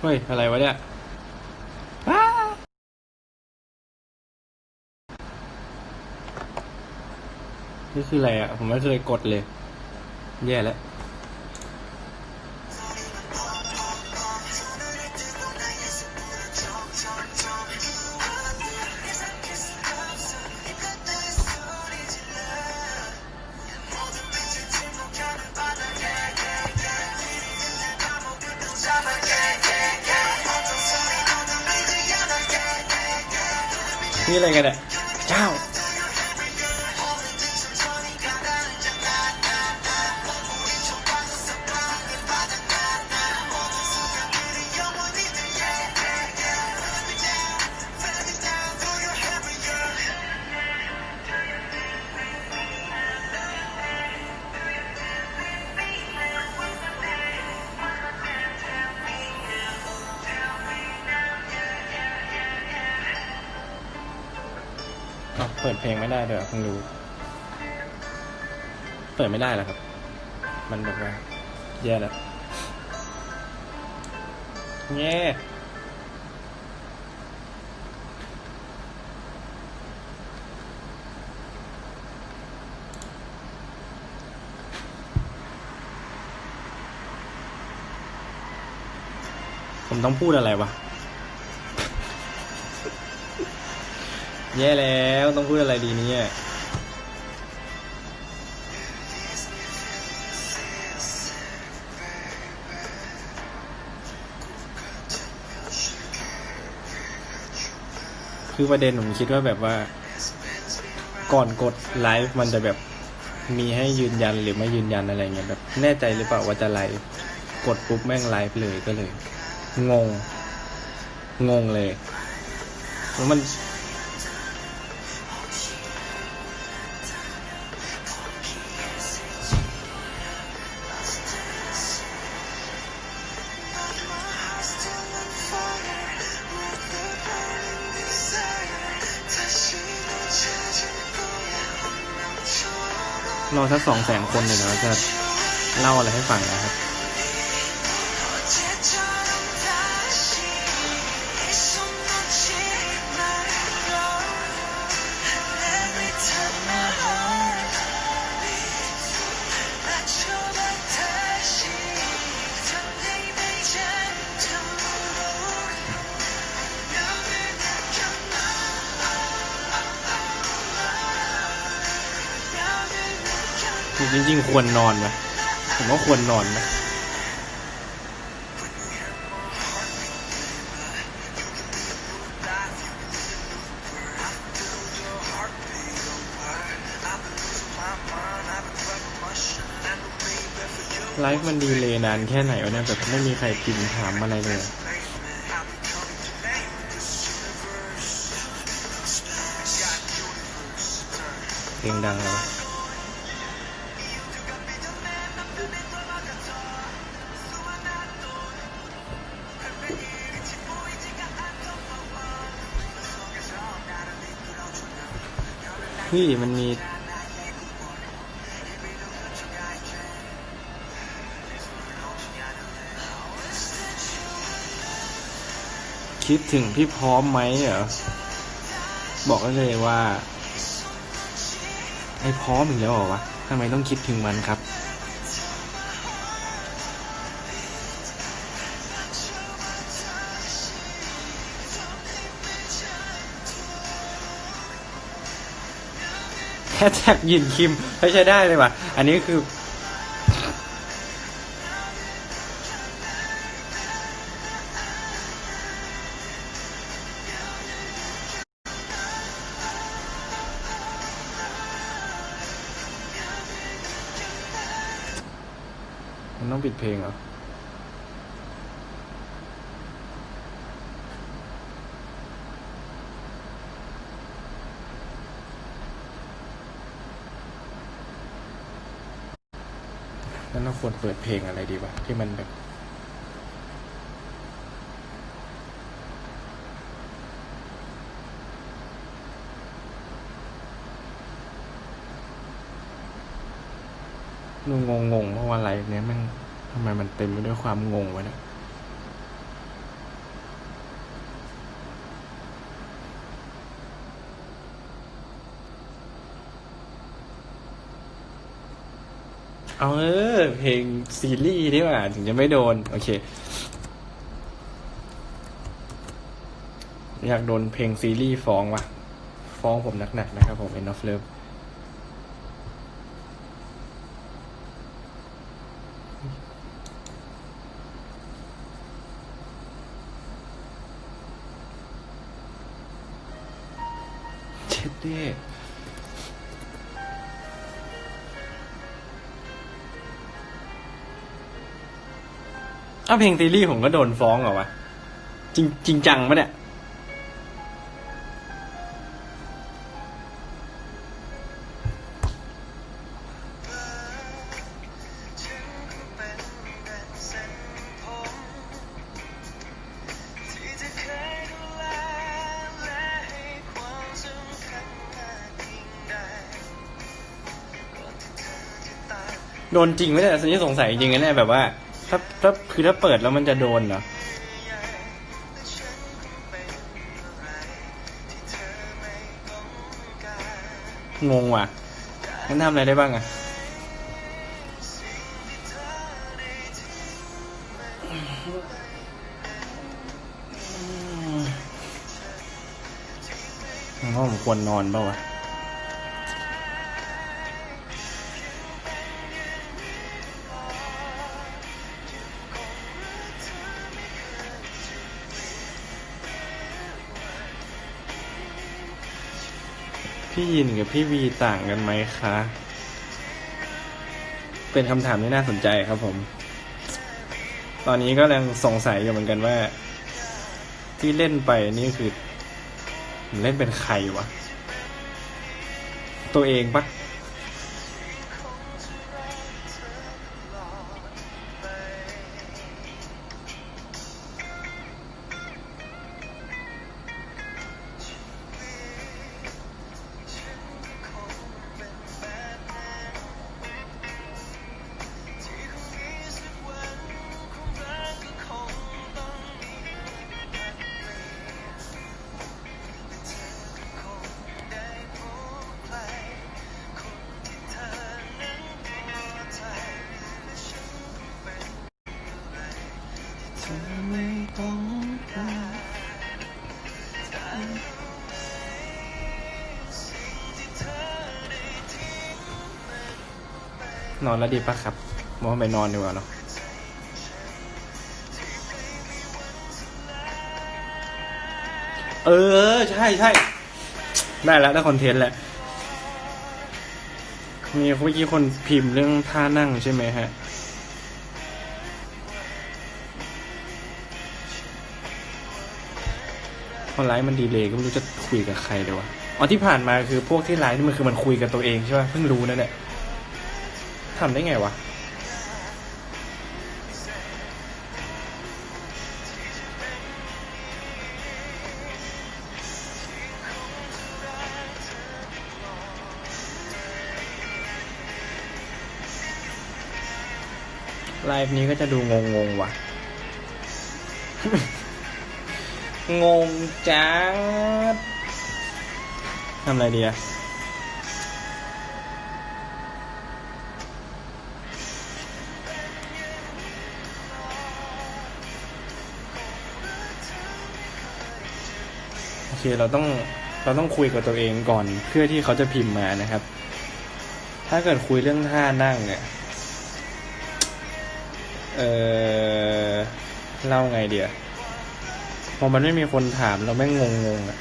เฮ้ย อะไรวะเนี่ยอ้านี่คืออะไรอะ ผมไม่เคยกดเลย แย่แล้ว นี่อะไรกันเนี่ยเจ้า ไม่ได้เดี๋ยวเพิ่งรู้ เปิดไม่ได้เหรอครับ มันแบบว่าแย่แล้วแย่ผมต้องพูดอะไรวะ แย่แล้วต้องพูดอะไรดีเนี่ยคือประเด็นผมคิดว่าแบบว่า ก่อนกดไลฟ์มันจะแบบมีให้ยืนยันหรือไม่ยืนยันอะไรเงี้ยแบบแน่ใจหรือเปล่าว่าจะไลฟ์กดปุ๊บแม่งไลฟ์เลยก็เลย งง งงเลยแล้วมัน รอสักสองแสนคนเลยเดี๋ยวเราจะเล่าอะไรให้ฟังนะครับ จริง ๆ ควรนอนไหมผมว่าควรนอนไหมไลฟ์มันดีเลยนานแค่ไหนวะเนี่ยแบบไม่มีใครพิมพ์ถามอะไรเลยเพลงดังแล้ว พี่มันมี คิดถึงพี่พร้อมไหมเหรอ บอกได้เลยว่า ไอ้พร้อมอีกแล้วเหรอวะทำไมต้องคิดถึงมันครับ แฮชแท็กยินคิมไม่ใช้ได้เลยว่ะ อันนี้คือ นั้นเราควรเปิดเพลงอะไรดีวะที่มันแบบนูงงงเพราะว่าอะไรเนี้ยมันทำไมมันเต็มไปด้วยความงงวะเนี่ย เอาเออ เพลงซีรีส์นี่หว่าถึงจะไม่โดน โอเค อยากโดนเพลงซีรีส์ฟ้องว่ะ ฟ้องผมหนักๆนะครับผม End of Love อ้าเพลงซีรีส์ผมก็โดนฟ้องเหรอวะ จริงจริงจังปะเนี่ยที่จะเคยดูแลและให้ความสำคัญมากยิ่งใดก่อนที่เธอจะตายโดนจริงไหมเนี่ยสันนี้สงสัยจริงนะเนี่ยแบบว่า ถ้าถ้าคือถ้าเปิดแล้วมันจะโดนเหรองงกางงว่ะงั้นทำอะไรได้บ้างอะสิ่งที่เธอได้ทิ้งมันผมว่าผมควรนอนเปล่าวะ พี่ยินกับพี่วีต่างกันไหมคะ เป็นคำถามที่น่าสนใจครับผม ตอนนี้ก็ยังสงสัยอยู่เหมือนกันว่า ที่เล่นไปนี่คือเล่นเป็นใครวะ ตัวเองปะ นอนแล้วดีปะครับมองไปนอนดีกว่าเนาะเออ ใช่ใช่ได้แล้วได้คอนเทนต์แหละมีเมื่อกี้คนพิมพ์เรื่องท่านั่งใช่ไหมฮะพอไลฟ์มันดีเลยก็ไม่รู้จะคุยกับใครเลยวะอ๋อที่ผ่านมาคือพวกที่ไลฟ์นี่มันคือมันคุยกับตัวเองใช่ป่ะเพิ่งรู้นั่นแหละ ทำได้ไงวะ ไลฟ์นี้ก็จะดูงงงๆว่ะ งงจังทำอะไรดีอะ เคเราต้องเราต้องคุยกับตัวเองก่อน เพื่อที่เขาจะพิมพ์มานะครับ ถ้าเกิดคุยเรื่องท่านั่งเนี่ยเออเล่าไงเดียพอมันไม่มีคนถามเราแม่งงงงอะ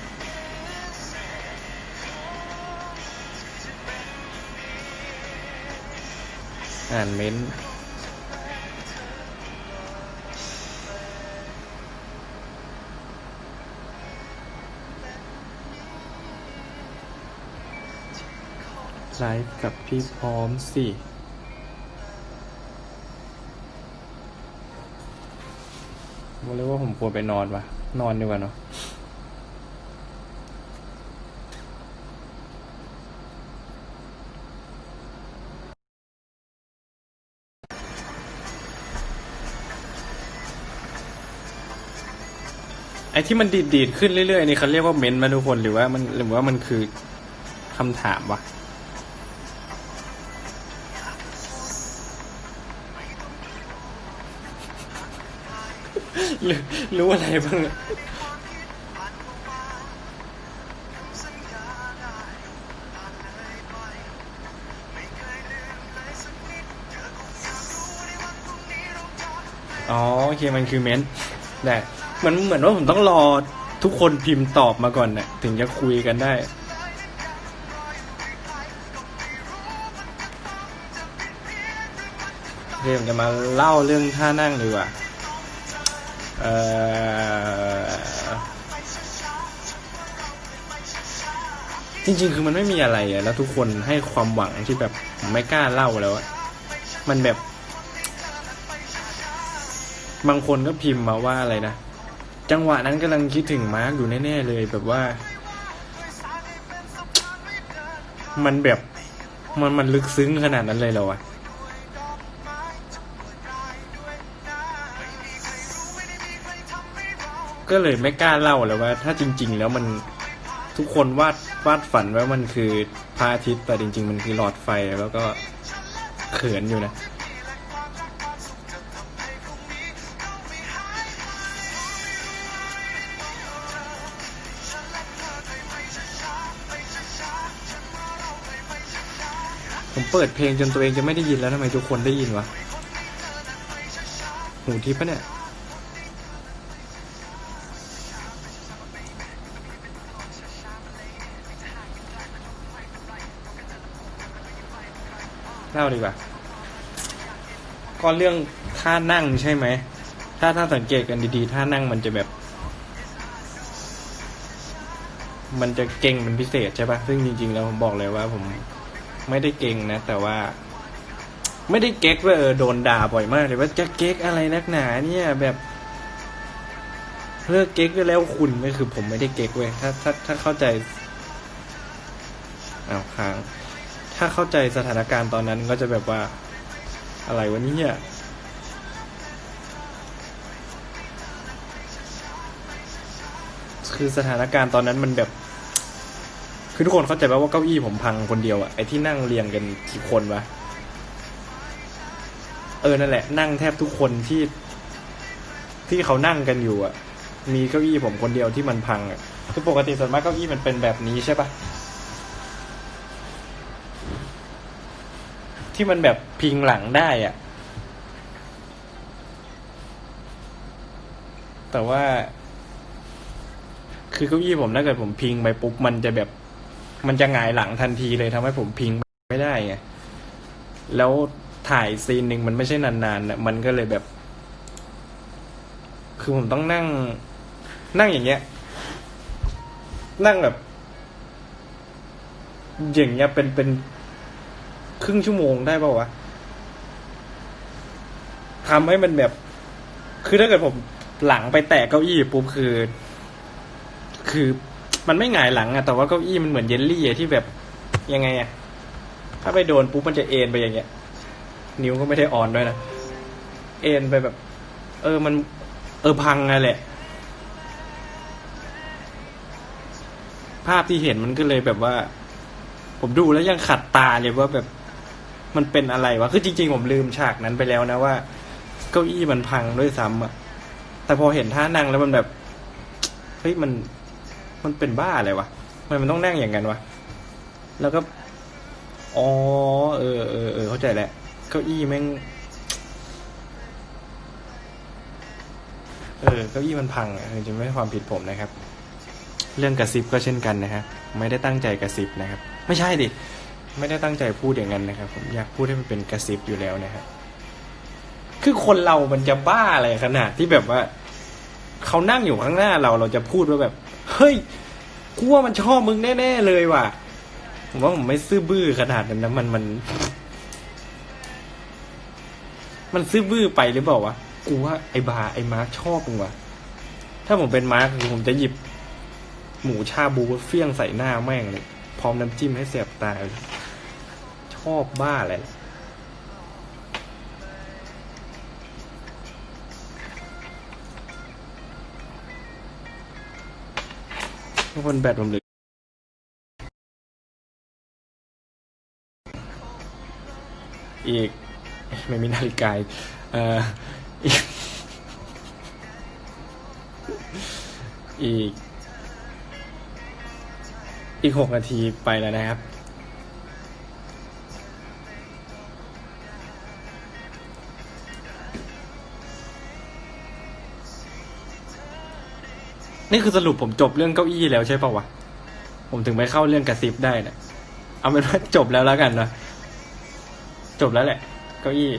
อ่านเม้นต์ ไลฟ์กับพี่พร้อมสิ ผมเลยกว่าผมควรไปนอนวะนอนดีกว่าเนาะไอ้ที่มันดีดดีดๆขึ้นเรื่อยๆนี่เขาเรียกว่าเมนต์มาทุกคนหรือว่ามันหรือว่ามันคือคำถามวะ รู้รู้อะไรบ้างอะสัญญาได้ผ่านเลยไปไม่เคยลืมเลยสักนิดเธอคงอยากรู้ในวันพรุ่งนี้เราจะอ๋อโอเคมันคือเมนต์แต่มันเหมือนว่าผมต้องรอทุกคนพิมพ์ตอบมาก่อนน่ะถึงจะคุยกันได้เรื่องจะมาเล่าเรื่องท่านั่งดีกว่า จริงๆ คือมันไม่มีอะไรอะแล้วทุกคนให้ความหวังที่แบบผมไม่กล้าเล่าแล้วอะมันแบบ บางคนก็พิมพ์มาว่าอะไรนะ จังหวะนั้นกำลังคิดถึงมาร์กอยู่แน่ๆเลยแบบว่า มันแบบมันมันลึกซึ้งขนาดนั้นเลยเหรอวะ ก็เลยไม่กล้าเล่าเลยว่า ถ้าจริง ๆ แล้วมันทุกคนวาดวาดฝันว่ามันคือพระอาทิตย์แต่จริง ๆ มันคือหลอดไฟแล้วก็เขินอยู่นะผมเปิดเพลงจนตัวเองจะไม่ได้ยินแล้วทำไมทุกคนได้ยินวะ หูทิพย์ปะเนี่ย ล่าดีกว่า ก็เรื่องท่านั่งใช่ไหม ถ้าถ้าสังเกตกันดีๆท่านั่งมันจะแบบ มันจะเก่งเป็นพิเศษใช่ปะซึ่งจริงๆแล้วผมบอกเลยว่า ผมไม่ได้เก่งนะ แต่ว่า ไม่ได้เก๊กเออโดนด่าบ่อยมากเลยว่าจะเก๊กอะไรนักหนา เนี่ยแบบเลิกเก๊กได้แล้วคุณก็คือผมไม่ได้เก๊กเว้ยถ้าถ้าถ้าเข้าใจเอาค้าง ถ้าเข้าใจสถานการณ์ตอนนั้นก็จะแบบว่าอะไรวะเนี่ยคือสถานการณ์ตอนนั้นมันแบบ คือทุกคนเข้าใจป่าว่าเก้าอี้ผมพังคนเดียวอะไอ้ที่นั่งเรียงกันกี่คนวะเออนั่นแหละนั่งแทบทุกคนที่ ที่เขานั่งกันอยู่อะมีเก้าอี้ผมคนเดียวที่มันพังอะคือปกติส่วนมากเก้าอี้มันเป็นแบบนี้ใช่ปะ ที่มันแบบพิงหลังได้อะแต่ว่า คือเก้าอี้ผมถ้าเกิดผมพิงไปปุ๊บมันจะแบบ มันจะหงายหลังทันทีเลยทำให้ผมพิงไม่ได้ไงแล้วถ่ายซีนหนึ่งมันไม่ใช่นานๆนะมันก็เลยแบบ คือผมต้องนั่ง นั่งอย่างเงี้ย นั่งแบบอย่างเงี้ยเป็นเป็น ครึ่งชั่วโมงได้ป่าวะทำให้มันแบบ คือถ้าเกิดผมหลังไปแตะเก้าอี้ปุ๊บคือ คือมันไม่หงายหลังอะแต่ว่าเก้าอี้มันเหมือนเยลลี่อะที่แบบยังไงอะถ้าไปโดนปุ๊บมันจะเอ็นไปอย่างเงี้ย นิ้วก็ไม่ได้อ่อนด้วยนะเอ็นไปแบบ เออมัน เออพังไงแหละ ภาพที่เห็นมันก็เลยแบบว่า ผมดูแล้วยังขัดตาเลยว่าแบบ มันเป็นอะไรวะ คือจริง ๆ ผมลืมฉากนั้นไปแล้วนะว่า เก้าอี้มันพังด้วยซ้ำอะแต่พอเห็นท่านั่งแล้วมันแบบ เฮ้ยมัน มันเป็นบ้าอะไรวะทำไมมันต้องนั่งอย่างนั้นวะ แล้วก็ อ๋อ เออเออเออเข้าใจแล้ว เก้าอี้แม่ง เออ เก้าอี้มันพังอะจริงๆไม่ใช่ความผิดผมนะครับ เรื่องกระซิบก็เช่นกันนะฮะ ไม่ได้ตั้งใจกระซิบนะครับ ไม่ใช่ดิ ไม่ได้ตั้งใจพูดอย่างนั้นนะครับ ผมอยากพูดให้มันเป็นกระซิบอยู่แล้วนะครับคือคนเรามันจะบ้าอะไรขนาดที่แบบว่าเขานั่งอยู่ข้างหน้าเราเราจะพูดว่าแบบ เฮ้ยกูว่ามันชอบมึงแน่ๆเลยว่ะผมว่าผมไม่ซื่อบื้อขนาดนั้นนะมันมัน มันซื่อบื้อไปหรือเปล่าวะกูว่าไอ้บาไอ้มาร์คชอบมึงว่ะถ้าผมเป็นมาร์คผมจะหยิบหมูชาบูเฟี้ยงใส่หน้าแม่งเลยพร้อมน้ำจิ้มให้เสียบตาเลย ชอบบ้าอะไรล่ะทุกคนแบตผมเหลยอีก ไม่มีนาฬิกาเอ่ออีกอีก อีกหกนาทีไปแล้วนะครับ นี่คือสรุปผมจบเรื่องเก้าอี้แล้วใช่ปะวะ ผมถึงไม่เข้าเรื่องกระซิบได้นะเอาเป็นว่าจบแล้วแล้วกันนะจบแล้วแหละ เก้าอี้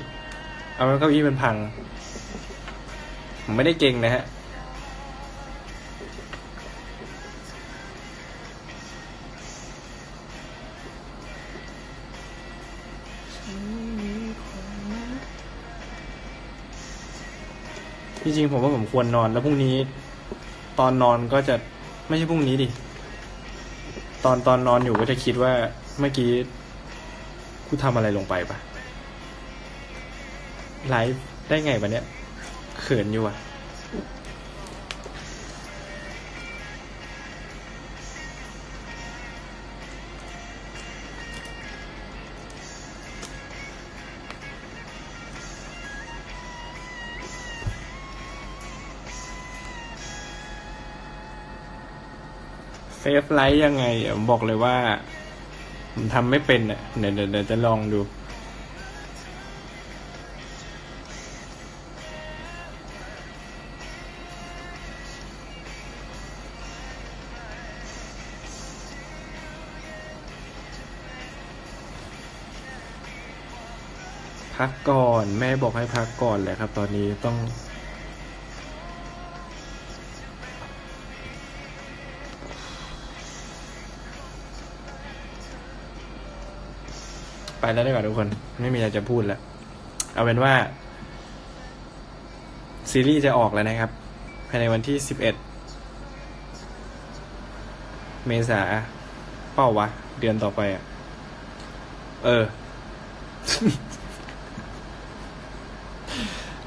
เอาเป็นเก้าอี้มันพัง ผมไม่ได้เก่งนะฮะ จริงๆผมว่าผมควรนอนแล้วพรุ่งนี้ ตอนนอนก็จะไม่ใช่พรุ่งนี้ดิ ตอนตอนนอนอยู่ก็จะคิดว่าเมื่อกี้กูทำอะไรลงไปปะไลฟ์ได้ไงวะเนี่ยเขินอยู่อะ ฟไลฟ์ยังไงผมบอกเลยว่า ผมทำไม่เป็นอะเดี๋ยวเดี๋ยวจะลองดูพักก่อน แม่บอกให้พักก่อนแหละครับ ตอนนี้ต้อง แล้วดีกว่าทุกคน ไม่มีอะไรจะพูดแล้วเอาเป็นว่า ซีรีส์จะออกแล้วนะครับ ภายในวันที่สิบเอ็ดเมษาเป้าวะ เดือนต่อไปอะ เออ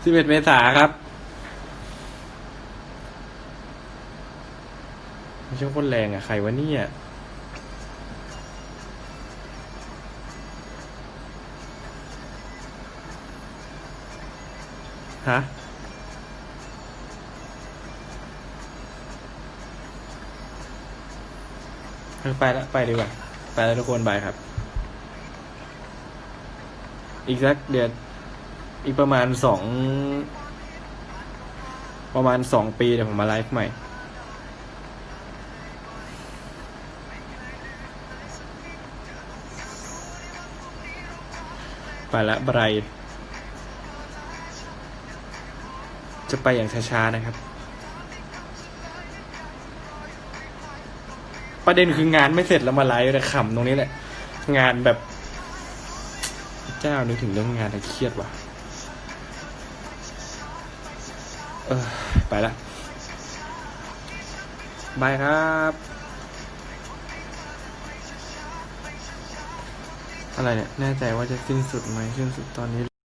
สิบเอ็ดเมษาครับไม่ใช่คนแรงอะ ใครวะเนี่ย ฮะไปแล้วไปดีกว่า ไปแล้วทุกคนบายครับ อีกสักเดือนอีกประมาณสองประมาณสองปีเดี๋ยวผมมาไลฟ์ใหม่ไปละไบรท์ จะไปอย่างช้าๆนะครับ ประเด็นคืองานไม่เสร็จแล้วมาไลฟ์แต่ขำตรงนี้แหละ งานแบบ เจ้านึกถึงเรื่องงานแล้วเครียดว่ะ เออ ไปละบายครับอะไรเนี่ย แน่ใจว่าจะสิ้นสุดไหมสิ้นสุดตอนนี้